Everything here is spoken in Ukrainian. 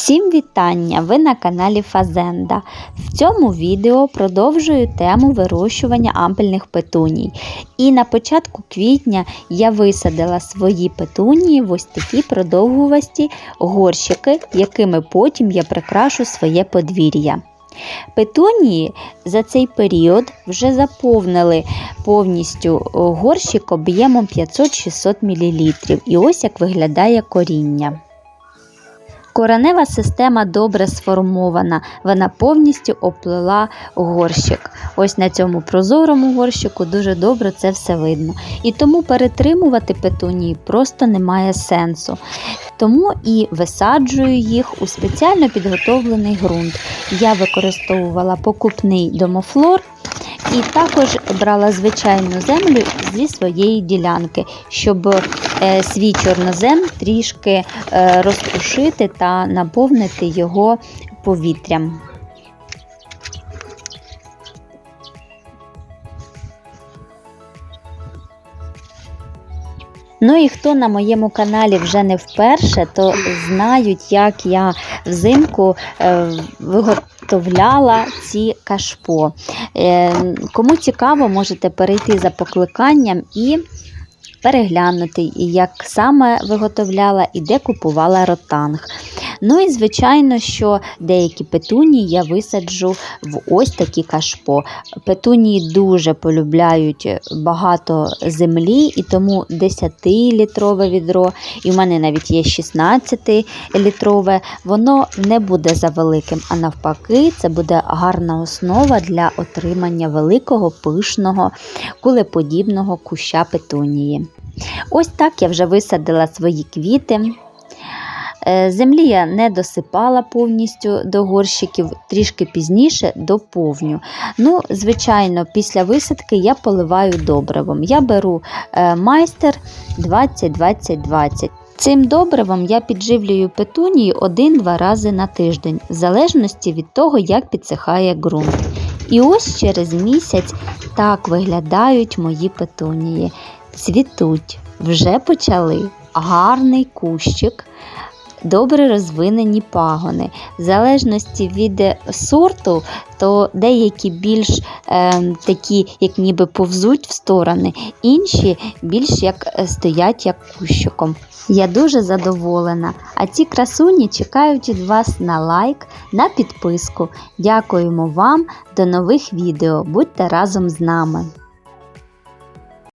Всім вітання! Ви на каналі Фазенда. В цьому відео продовжую тему вирощування ампельних петуній. І на початку квітня я висадила свої петунії в ось такі продовгувасті горщики, якими потім я прикрашу своє подвір'я. Петунії за цей період вже заповнили повністю горщик об'ємом 500-600 мл. І ось як виглядає коріння. Коренева система добре сформована, вона повністю оплила горщик. Ось на цьому прозорому горщику дуже добре це все видно. І тому перетримувати петунії просто немає сенсу. Тому і висаджую їх у спеціально підготовлений ґрунт. Я використовувала покупний домофлор. І також брала звичайну землю зі своєї ділянки, щоб свій чорнозем трішки е, розпушити та наповнити його повітрям. Ну і хто на моєму каналі вже не вперше, то знають, як я взимку е, виготовляла ці кашпо. Е, Кому цікаво, можете перейти за покликанням і переглянути, як саме виготовляла і де купувала ротанг. Ну і, звичайно, що деякі петунії я висаджу в ось такі кашпо. Петунії дуже полюбляють багато землі, і тому 10-літрове відро, і в мене навіть є 16-літрове, воно не буде за великим, а навпаки, це буде гарна основа для отримання великого пишного кулеподібного куща петунії. Ось так я вже висадила свої квіти. Е, землі я не досипала повністю до горщиків, трішки пізніше доповню. Ну, Звичайно, після висадки я поливаю добривом. Я беру е, майстер 20-20-20. Цим добривом я підживлюю петунії один-два рази на тиждень, в залежності від того, як підсихає ґрунт. І ось через місяць так виглядають мої петунії. Цвітуть, вже почали гарний кущик добре розвинені пагони. В залежності від сорту, то деякі більш е, такі, як ніби повзуть в сторони, інші більш як е, стоять як кущиком. Я дуже задоволена. А ці красуні чекають від вас на лайк, на підписку. Дякуємо вам, до нових відео. Будьте разом з нами!